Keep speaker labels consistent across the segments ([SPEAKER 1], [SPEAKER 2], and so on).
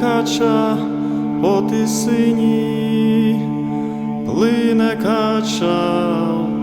[SPEAKER 1] Кача по тисині, плине кача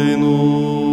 [SPEAKER 1] годину.